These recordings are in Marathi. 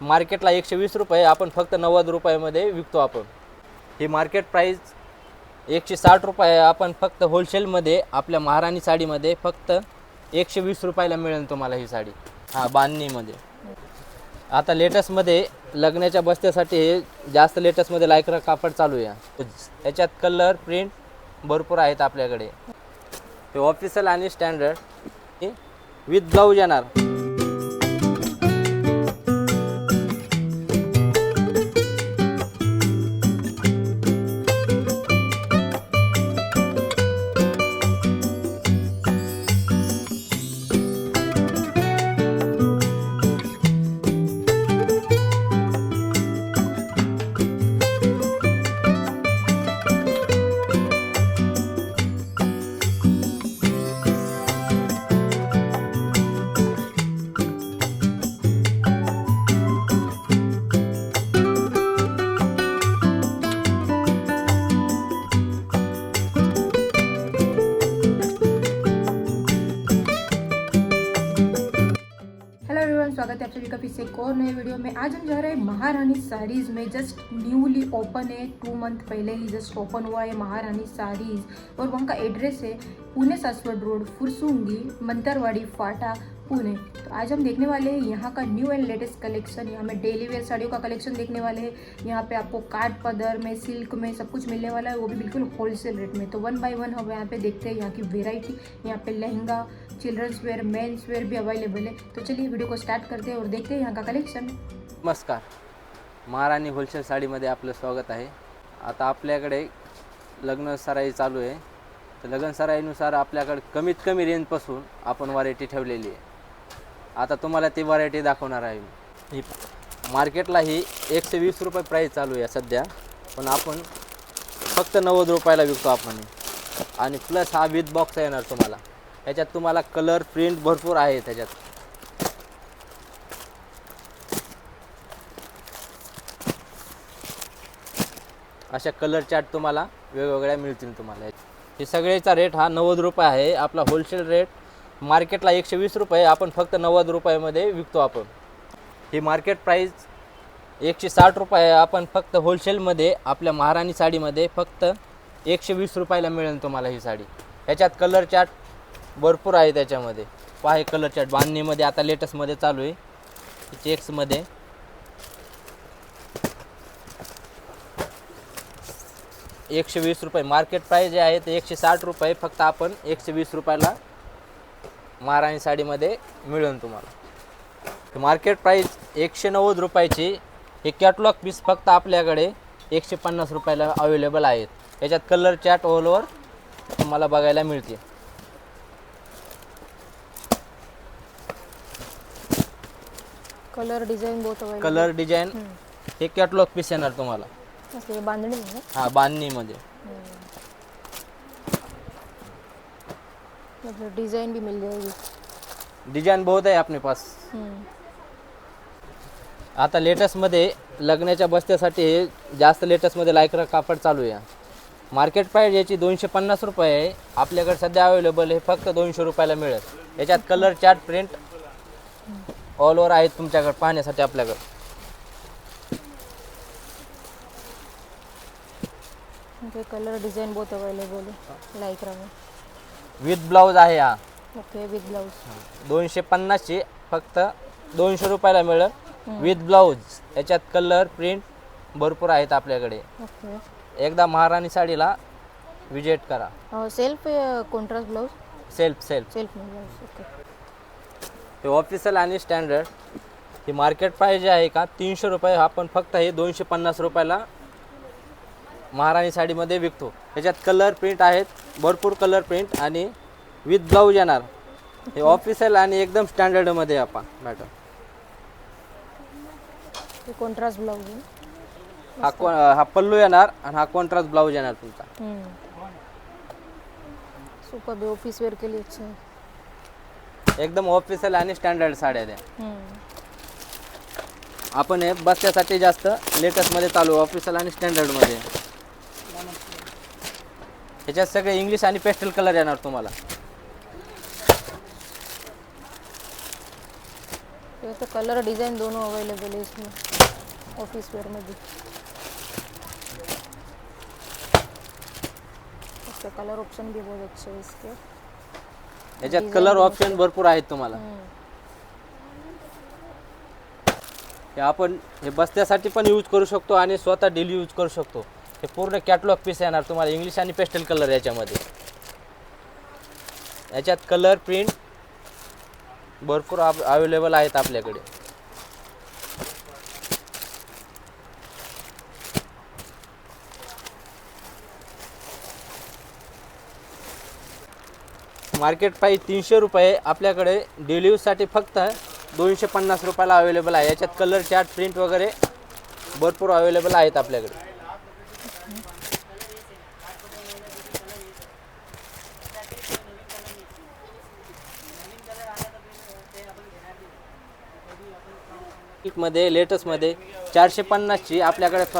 मार्केटला एकशे वीस रुपये आपण फक्त नव्वद रुपयामध्ये विकतो आपण. ही मार्केट प्राईज एकशे साठ रुपये आपण फक्त होलसेलमध्ये आपल्या महाराणी साडीमध्ये फक्त एकशे वीस रुपयाला मिळेल तुम्हाला ही साडी. हां बांधणीमध्ये. आता लेटेस्टमध्ये लग्नाच्या बस्त्यासाठी हे जास्त लेटेस्टमध्ये लायक्रा कापड चालू आहे. त्याच्यात कलर प्रिंट भरपूर आहेत आपल्याकडे. ते ऑफिशियल आणि स्टँडर्ड विथ ब्लाऊज येणार. और नए वीडियो में आज हम जा रहे हैं महारानी साड़ीज़ में। जस्ट न्यूली ओपन है टू मंथ पहले ही जस्ट ओपन हुआ है महारानी साड़ीज़ और वहाँ का एड्रेस है पुणे सासवड रोड, फुरसुंगी, मंतरवाड़ी, फाटा, पुणे। तो आज हम देखने वाले हैं यहाँ का न्यू एंड लेटेस्ट कलेक्शन यहाँ में डेली वेयर साड़ियों का कलेक्शन देखने वाले हैं। यहाँ पे आपको काट पदर में सिल्क में सब कुछ मिलने वाला है, वो भी बिल्कुल होलसेल रेट में। तो वन बाय वन हम यहाँ पे देखते हैं यहाँ की वेराइटी यहाँ पे lehenga children's wear men's wear भी अवेलेबल है। तो चलिए वीडियो को स्टार्ट करते हैं और देखते हैं यहाँ का कलेक्शन नमस्कार। महाराणी होलसेल साडीमध्ये आपलं स्वागत आहे. आता आपल्याकडे लग्न सराई चालू आहे. तर लग्न सराईनुसार आपल्याकडे कमीत कमी रेंजपासून आपण व्हरायटी ठेवलेली आहे. आता तुम्हाला ती व्हरायटी दाखवणार आहे मी. ही मार्केटला ही एकशे वीस रुपये प्राईस चालू आहे सध्या. पण आपण फक्त नव्वद रुपयाला विकतो आपण. आणि प्लस हा विथ बॉक्स येणार तुम्हाला. ह्याच्यात तुम्हाला कलर प्रिंट भरपूर आहे त्याच्यात. अशा कलर चार्ट तुम्हाला वेगवेगळ्या मिळतील तुम्हाला. हे सगळेचा रेट हा नव्वद रुपये आहे. आपला होलसेल रेट मार्केटला एकशे वीस रुपये आपण फक्त नव्वद रुपयामध्ये विकतो आपण. ही मार्केट प्राईज एकशे साठ रुपये आहे. आपण फक्त होलसेलमध्ये आपल्या महाराणी साडीमध्ये फक्त एकशे वीस रुपयाला मिळेल तुम्हाला ही साडी. ह्याच्यात कलर चार्ट भरपूर आहे त्याच्यामध्ये. पाहे कलर चार्ट बांधणीमध्ये आता लेटेस्टमध्ये चालू आहे. चेक्समध्ये एकशे वीस रुपये. मार्केट प्राईस जे आहे ते एकशे साठ रुपये. फक्त आपण एकशे वीस रुपयाला महाराणी साडीमध्ये मिळेल तुम्हाला. मार्केट प्राईस एकशे नव्वद रुपयाची हे कॅटलॉग पीस फक्त आपल्याकडे एकशे पन्नास रुपयाला अवेलेबल आहेत. याच्यात कलर चॅट ओलवर तुम्हाला बघायला मिळते कलर डिझाईन बहुत अवेलेबल कलर डिझाईन हे कॅटलॉग पीस येणार तुम्हाला. बांधणी है हां बांधणीमध्ये. मतलब डिज़ाइन भी मिल जाएगी डिझाईन बहुत आहे आपले पास. आता लेटेस्टमध्ये लग्नाच्या बस्त्यासाठी हे जास्त लेटेस्टमध्ये लायक्रा कापड चालू आहे. मार्केट प्राईस याची दोनशे पन्नास रुपये आहे. आपल्याकडे सध्या अवेलेबल आहे फक्त दोनशे रुपयाला मिळेल. याच्यात colour chart print all over आहेत तुमच्याकडे पाहण्यासाठी आपल्याकडे. ओके कलर डिज़ाइन बहुत अवेलेबल है लाइक्रा में विथ ब्लाऊज आहे हा. ओके विद ब्लाउज दोनशे पन्नासची फक्त दोनशे रुपयाला मिळेल. With blouse. याच्यात कलर प्रिंट भरपूर आहेत आपल्याकडे. ओके. एकदा महाराणी साडीला विजिट करा. Self contrast blouse self self. Self में ब्लाउज ओके. हे ऑफिशियल आणि स्टँडर्ड ही मार्केट प्राईस जे आहे का तीनशे रुपये आपण फक्त हे दोनशे पन्नास रुपयाला महाराणी साडीमध्ये विकतो. याच्यात कलर प्रिंट आहेत भरपूर कलर प्रिंट आणि विथ ब्लाऊज येणार. हे ऑफिशियल आणि एकदम स्टँडर्डमध्ये आपण मॅडम कॉन्ट्रास्ट ब्लाउज है हा को हा पल्लू येणार आणि हा कॉन्ट्रास्ट ब्लाऊज येणार तुमचा. सुपर ऑफिस वेयर के लिए अच्छा है एकदम ऑफिशियल आणि स्टँडर्ड साड्या द्या. आपण हे बसण्यासाठी जास्त लेटेस्टमध्ये चालू ऑफिशियल आणि स्टँडर्डमध्ये ह्याच्यात सगळे इंग्लिश आणि पेस्टल कलर येणार तुम्हाला. तो कलर डिज़ाइन दोनों अवेलेबल है इसमें ऑफिस वेयर में भी इसका कलर ऑप्शन भी बहुत अच्छे है इसके. याच्यात कलर ऑप्शन भरपूर आहेत तुम्हाला. हम्म, हे आपण हे बस्त्यासाठी पण यूज करू शकतो आणि स्वतः डेली यूज करू शकतो. हे पूर्ण कॅटलॉग पीस येणार तुम्हाला इंग्लिश आणि पेस्टल कलर याच्यामध्ये. याच्यात कलर प्रिंट भरपूर अवेलेबल आहेत आपल्याकडे. मार्केट प्राईस तीनशे रुपये. आपल्याकडे डेली यूजसाठी फक्त दोनशे पन्नास रुपयाला अवेलेबल आहे. याच्यात कलर चार्ट प्रिंट वगैरे भरपूर अवेलेबल आहेत आपल्याकडे. मध्ये लेटेस्टमध्ये चारशे पन्नासची आपल्याकडे फ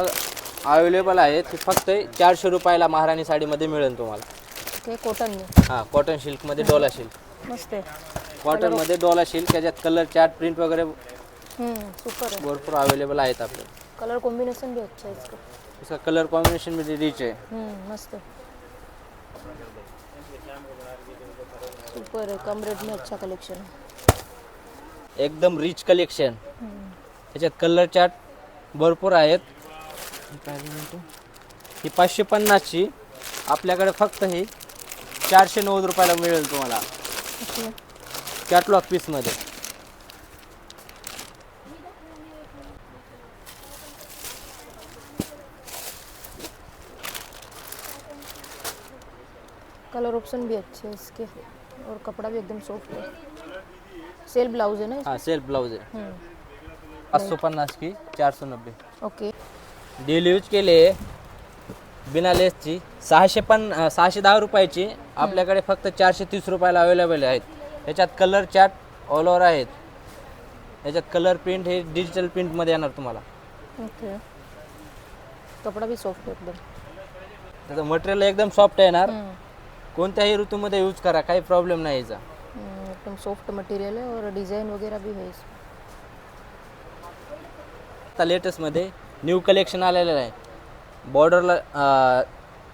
अवेलेबल आहे. ती फक्त चारशे रुपयाला महाराणी साडीमध्ये मिळेल तुम्हाला. कॉटन हां कॉटन सिल्कमध्ये डोला सिल्क मस्त है कॉटनमध्ये डोला सिल्क त्याच्यात कलर चार्ट प्रिंट वगैरे सुपर है भरपूर अवेलेबल आहेत आपले. कलर कॉम्बिनेशन भी अच्छा है इसका. इसका कलर कॉम्बिनेशन भी रिच है हम्म मस्त सुपर है कम रेट में अच्छा कलेक्शन है एकदम रिच कलेक्शन हम्म, त्याच्यात कलर चार्ट भरपूर आहेत. ही पाचशे पन्नासची. आपल्याकडे फक्त ही चारशे नव्वद रुपयाला मिळेल तुम्हाला. कॅटलॉग पीसमध्ये कलर ऑप्शन भी अच्छे हैं इसके और कपड़ा भी एकदम सॉफ्ट है। सेल ब्लाउज है ना हाँ सेल्फ ब्लाउज है। हम्म, सौ पन्नास की चार सौ नब्बे। ओके डेली यूज़ के लिए बिना लेसची सहाशे अं, सहाशे दहा रुपयाची आपल्याकडे फक्त चारशे तीस रुपयाला अवेलेबल आहेत. त्याच्यात कलर चार्ट ऑल ओव्हर आहेत. याच्यात कलर प्रिंट हे डिजिटल प्रिंटमध्ये येणार तुम्हाला. ओके. कपड़ा भी सॉफ्ट एकदम. त्याचं मटेरियल एकदम सॉफ्ट येणार. कोणत्याही ऋतूमध्ये यूज करा काही प्रॉब्लेम नाही याचा. एकदम सॉफ्ट मटेरियल है और डिज़ाइन वगैरह भी है इसमें आता लेटेस्टमध्ये न्यू कलेक्शन आलेलं आहे. बॉर्डरला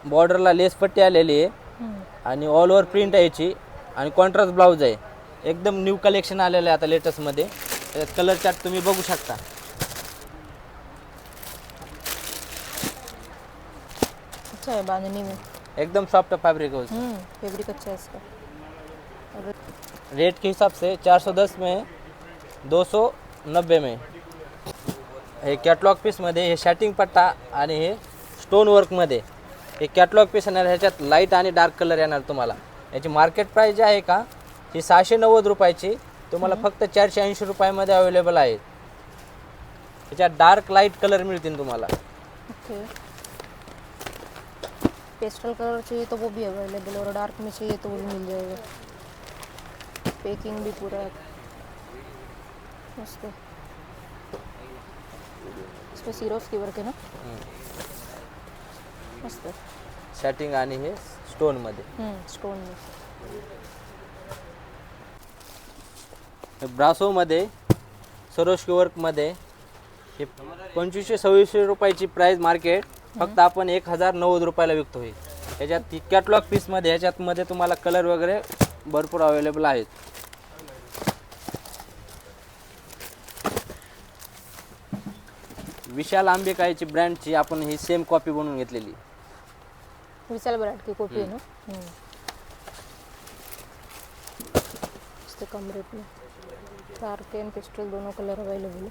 बॉर्डरला लेस पट्टी आलेली आहे. आणि ऑल ओव्हर प्रिंट आहे याची. आणि कॉन्ट्रास्ट ब्लाऊज आहे. एकदम न्यू कलेक्शन आलेलं आहे आता लेटेस्टमध्ये त्याच्यात कलर चार्ट तुम्ही बघू शकता. अच्छा है बांधनी में एकदम सॉफ्ट फैब्रिक है फैब्रिक अच्छा है इसका. रेट के हिसाब से 410 में 290 में. हे कॅटलॉग पीसमध्ये हे शॅटिंग पट्टा आणि हे स्टोन वर्कमध्ये हे कॅटलॉग पीस येणार ह्याच्यात लाइट आणि डार्क कलर येणार तुम्हाला. याची मार्केट प्राईस जी आहे का ही सहाशे नव्वद रुपयाची तुम्हाला फक्त चारशे ऐंशी रुपयामध्ये अवेलेबल आहे. त्याच्यात डार्क लाइट कलर मिळतील तुम्हाला. ओके पेस्टल कलर चाहिए तो वो भी अवेलेबल और डार्क में चाहिए तो वो भी मिल जाएगा. पैकिंग भी पूरा मस्त. इसमें सिरोफ की वर्क है ना? मस्त. शॅटिंग आणि हे स्टोनमध्ये हम्म स्टोन में हे ब्रासोमध्ये सरोस्की वर्कमध्ये हे पंचवीसशे सव्वीसशे रुपयाची प्राईस मार्केट फक्त आपण एक हजार नव्वद रुपयाला विकतो हे. याच्यात कॅटलॉग पीसमध्ये ह्याच्यातमध्ये तुम्हाला कलर वगैरे भरपूर अवेलेबल आहेत. विशाल आंबेकाईची ब्रँडची आपण ही सेम कॉपी बनवून घेतलेली. विशाल ब्रांड की कॉपी है ना? कम रेट में डार्क एंड पेस्टल दोनों कलर अवेलेबल है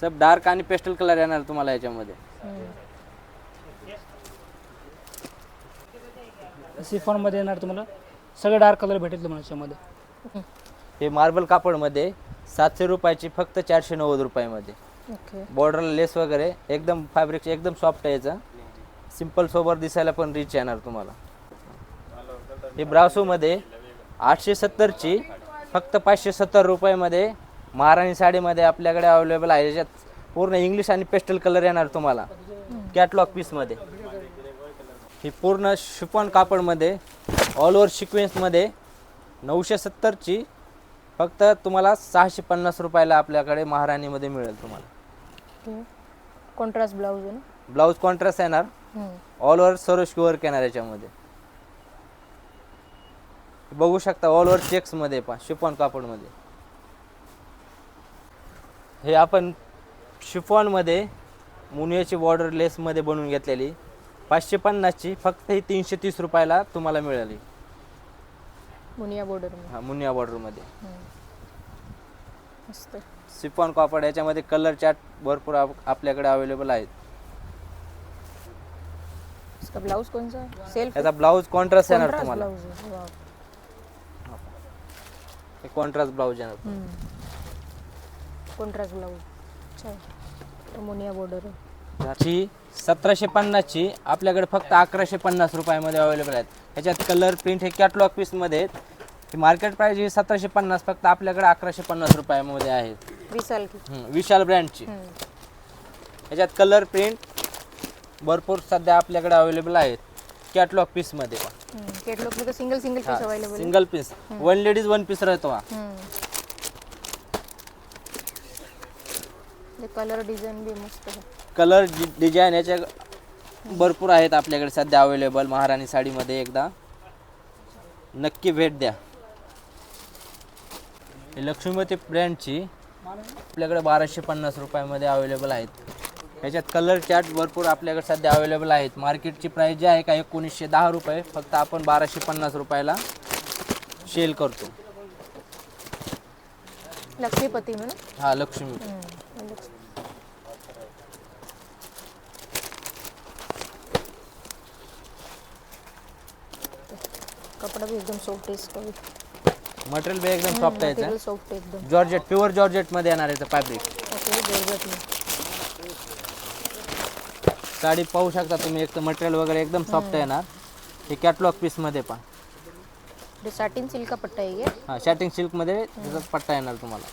सब डार्क आणि पेस्टल कलर येणार तुम्हाला याच्यामध्ये. हम्म. सिफॉनमध्ये येणार तुम्हाला? सगळे डार्क कलर भेटेल तुम्हाला याच्यामध्ये. हे मार्बल कापडमध्ये सातशे रुपयाची फक्त चारशे नव्वद रुपयामध्ये. ओके. बॉर्डरला लेस वगैरे एकदम फॅब्रिक एकदम सॉफ्ट आहे याचं. सिंपल सोबर दिसायला पण रिच येणार तुम्हाला. हे ब्रासोमध्ये आठशे सत्तरची फक्त पाचशे सत्तर रुपयामध्ये महाराणी साडीमध्ये आपल्याकडे अवेलेबल आहे. याच्यात पूर्ण इंग्लिश आणि पेस्टल कलर येणार तुम्हाला. कॅटलॉग पीसमध्ये ही पूर्ण शिफॉन कापडमध्ये ऑल ओव्हर सिक्वेन्समध्ये नऊशे सत्तरची फक्त तुम्हाला सहाशे पन्नास रुपयाला आपल्याकडे महाराणीमध्ये मिळेल तुम्हाला. कॉन्ट्रास्ट ब्लाऊज ब्लाऊज कॉन्ट्रास्ट येणार. ऑल ओव्हर सरोश वर्क येणार याच्यामध्ये. बघू शकता ऑल ओव्हर चेक्समध्ये पण शिफॉन कापडमध्ये. हे आपण शिफॉनमध्ये मुनियाची बॉर्डर लेसमध्ये बनवून घेतलेली. पाचशे पन्नासची फक्त ही तीनशे तीस रुपयाला तुम्हाला मिळाली. मुनिया बॉर्डर हा मुनिया बॉर्डरमध्ये मस्त. सिफॉन कापड याच्यामध्ये कलर चार्ट भरपूर आप- आपल्याकडे अवेलेबल आहेत. इसका ब्लाउज कौन सा? सेल्फ? याचा ब्लाऊज कॉन्ट्रास्ट येणार कॉन्ट्रास्ट तुम्हाला है हे कॉन्ट्रास्ट ब्लाऊज येणार कॉन्ट्रास्ट ब्लाउज। अच्छा मुनिया बॉर्डर है। ह्याची सतराशे पन्नासची आपल्याकडे फक्त अकराशे पन्नास रुपयामध्ये अवेलेबल आहेत. ह्याच्यात कलर प्रिंट हे कॅटलॉग पीसमध्ये आहेत. मार्केट प्राईस ही सतराशे पन्नास फक्त आपल्याकडे अकराशे पन्नास रुपयामध्ये आहेत विशाल की. हम्म, विशाल ब्रँडची हम्म. ह्याच्यात कलर प्रिंट भरपूर सध्या आपल्याकडे अवेलेबल आहेत. कॅटलॉग पीसमध्ये पण हम्म. कैटलॉग में तो single single piece available single piece one ladies one piece राहतो हा. कलर डिजाइन भी मस्त कलर डिझाईन याच्या भरपूर आहेत आपल्याकडे सध्या अवेलेबल महाराणी साडीमध्ये एकदा. नक्की भेट द्या. ही लक्ष्मीवती ब्रँडची आपल्याकडे बाराशे पन्नास रुपयामध्ये अवेलेबल आहेत. याच्यात कलर चार्ट भरपूर आपल्याकडे सध्या अवेलेबल आहेत. मार्केटची प्राईस जी आहे का एकोणीसशे दहा रुपये फक्त आपण बाराशे पन्नास रुपयाला सेल करतो. लक्ष्मीपति में ना हा लक्ष्मी. कपड़ा भी एकदम सॉफ्ट है भी मटेरियल बी एकदम सॉफ्ट आहे सॉफ्ट एकदम. जॉर्जेट प्युअर जॉर्जेटमध्ये येणार याचं फॅब्रिक ओके जॉर्जेट साडी पाहू शकता तुम्ही एक मटेरियल वगैरे एकदम सॉफ्ट येणार हे कॅटलॉग पीसमध्ये पण. ये साटिन सिल्क पट्टा है ये हां शॅटिंग सिल्कमध्ये त्याचा पट्टा येणार तुम्हाला.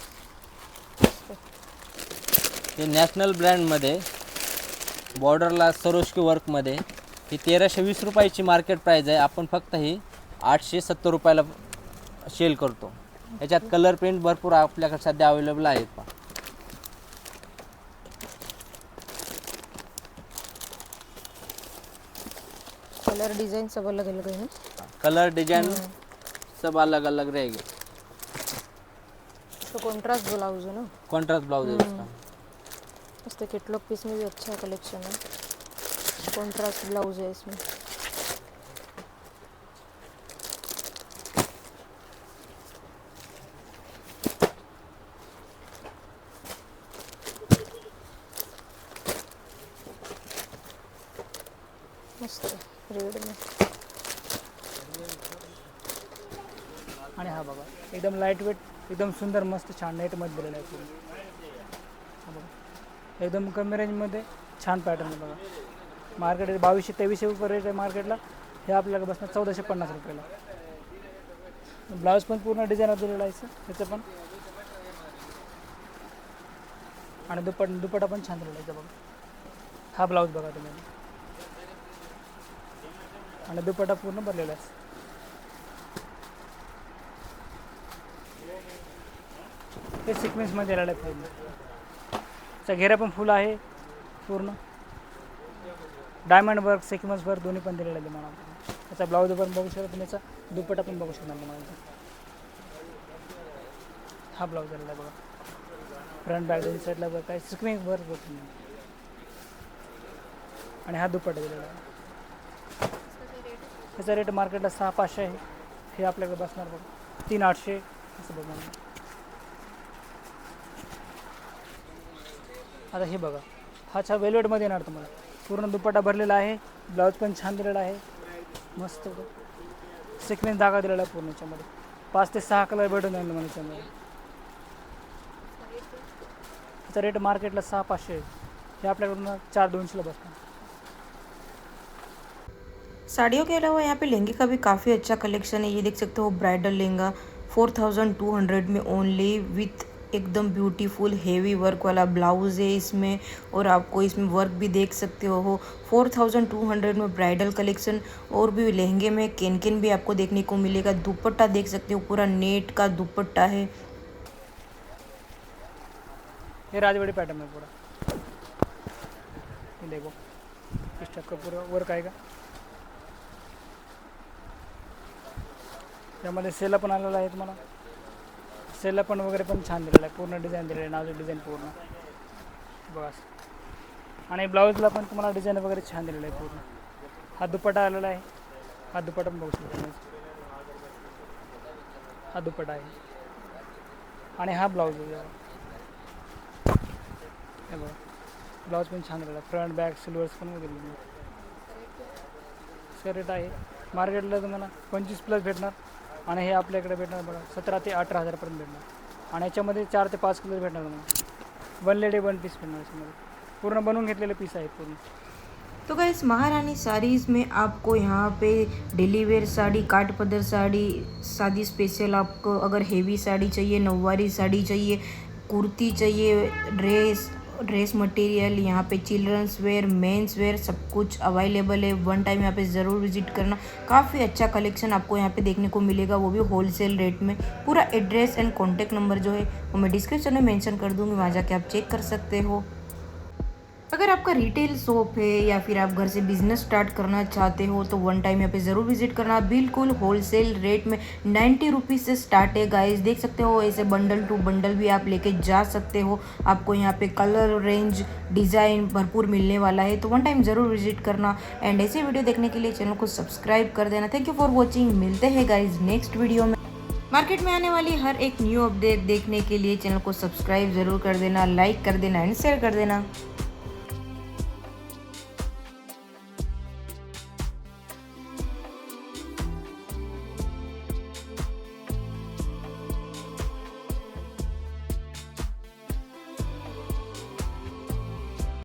हे नॅशनल ब्रँडमध्ये बॉर्डरला सरोशकी वर्कमध्ये ही तेराशे वीस रुपयाची मार्केट प्राईज आहे. आपण फक्त ही आठशे सत्तर रुपयाला सेल करतो. याच्यात कलर प्रिंट भरपूर आपल्याकडे सध्या अवेलेबल आहेत. पण कलर डिजाइन सब अलग अलग है ना? कलर डिजाइन सब अलग अलग रहेगी। तो कॉन्ट्रास्ट ब्लाउज है ना? कॉन्ट्रास्ट ब्लाउज है इसका इसके कैटलॉग पीस में भी अच्छा कलेक्शन है। कॉन्ट्रास्ट ब्लाउज है इसमें मस्त रेड में आणि हा बघा एकदम लाइट वेट एकदम सुंदर मस्त छान नेटमध्ये दिलेलं आहे पूर्ण. बघा. एकदम कमी रेंजमध्ये छान पॅटर्न आहे बघा. मार्केट बावीसशे तेवीसशे रुपये रेट आहे मार्केटला हे आपल्याला बसणार चौदाशे पन्नास रुपयाला. ब्लाऊज पण पूर्ण डिझाईनर दिलेला आहे सर त्याचं पण. आणि दुपट दुपटा पण छान दिलेला आहे बघा. हा ब्लाऊज बघा तुम्ही. आणि दुपटा पूर्ण भरलेला आहे. हे सिक्वेन्समध्ये आलेलं पाहिजे त्याचा घेरा पण फुल आहे पूर्ण. डायमंड वर्क सिक्वेन्स वर्क दोन्ही पण दिलेलं आहे मला. त्याचा ब्लाऊज पण बघू शकता तुम्ही याचा दुपट्टा पण बघू शकता तुम्हाला हा ब्लाऊज आलेला आहे बघा. फ्रंट बॅक दोन्ही साईडला वर्क आहे सिक्वेन्स वर्क बघ तुम्ही. आणि हा दुपट्टा दिलेला आहे. त्याचा रेट मार्केटला सहा पाचशे आहे. हे आपल्याकडे बसणार बघ. तीन आठशे असं बघा. आता हे बघा. हा छा वेलवेटमध्ये येणार तुम्हाला. पूर्ण दुपट्टा भरलेला आहे. ब्लाऊज पण छान दिलेला आहे. मस्त सिक्वेन्स धागा दिलेला आहे पूर्ण याच्यामध्ये. पाच ते सहा कलर भेटून जाईल तुम्हाला याच्यामध्ये. त्याचा रेट मार्केटला सहा पाचशे आहे. हे आपल्याकडून चार दोनशेला बसणार. साड़ियों के अलावा यहाँ पे लहंगे का भी काफ़ी अच्छा कलेक्शन है। ये देख सकते हो bridal lehenga. Four thousand two hundred में ओनली विथ एकदम ब्यूटीफुल हेवी वर्क वाला ब्लाउज है इसमें और आपको इसमें वर्क भी देख सकते हो। फोर थाउज़ेंड टू हंड्रेड में ब्राइडल कलेक्शन और भी लहंगे में केन केन भी आपको देखने को मिलेगा। दुपट्टा देख सकते हो, पूरा नेट का दुपट्टा है। ये राजवाड़ी पैटर्न में पूरा। देखो, इस टाइप का पूरा वर्क आएगा। त्यामध्ये सेला पण आलेला आहे तुम्हाला सेला पण वगैरे पण छान दिलेला आहे. पूर्ण डिझाईन दिलेलं आहे. नाजूक डिझाईन पूर्ण. बस. आणि ब्लाऊजला पण तुम्हाला डिझाईन वगैरे छान दिलेलं आहे पूर्ण. हा दुपट्टा आलेला आहे. हा दुपट्टा पण बघू शकता हा दुपट्टा आहे. आणि हा ब्लाऊज हे बघा. ब्लाऊज पण छान दिलेला आहे. फ्रंट बॅक सिल्वर्स पण दिलेले रेट आहे. मार्केटला तुम्हाला पंचवीस प्लस भेटणार. आणि हे आपल्याकडे भेटणार बघा सतरा ते अठरा हजारपर्यंत भेटणार. आणि याच्यामध्ये चार ते पाच किलो भेटणार तुम्हाला. वन लेडी वन पीस भेटणार याच्यामध्ये. पूर्ण बनवून घेतलेले पीस आहेत पूर्ण. तो गैस महारानी साड़ीज़ में आपको यहाँ पे डेली वेयर साड़ी काट पदर साड़ी शादी स्पेशल आपको अगर हेवी साड़ी चाहिए नववारी साड़ी चाहिए कुर्ती चाहिए ड्रेस ड्रेस मटेरियल, यहाँ पे चिल्ड्रंस वेयर मेंस वेयर सब कुछ अवेलेबल है। वन टाइम यहाँ पे ज़रूर विज़िट करना। काफ़ी अच्छा कलेक्शन आपको यहाँ पे देखने को मिलेगा, वो भी होलसेल रेट में। पूरा एड्रेस एंड कॉन्टैक्ट नंबर जो है, वो मैं डिस्क्रिप्शन में मेंशन कर दूँगी, वहाँ जाके आप चेक कर सकते हो। अगर आपका रिटेल शॉप है या फिर आप घर से बिज़नेस स्टार्ट करना चाहते हो तो वन टाइम यहाँ पे ज़रूर विज़िट करना। बिल्कुल होलसेल रेट में नाइन्टी रुपीज़ से स्टार्ट है गाइस देख सकते हो, ऐसे बंडल टू बंडल भी आप लेके जा सकते हो। आपको यहाँ पे कलर रेंज डिज़ाइन भरपूर मिलने वाला है तो वन टाइम ज़रूर विज़िट करना। एंड ऐसे वीडियो देखने के लिए चैनल को सब्सक्राइब कर देना। थैंक यू फॉर वॉचिंग मिलते हैं गाइज़ नेक्स्ट वीडियो में। मार्केट में आने वाली हर एक न्यू अपडेट देखने के लिए चैनल को सब्सक्राइब ज़रूर कर देना लाइक कर देना एंड शेयर कर देना।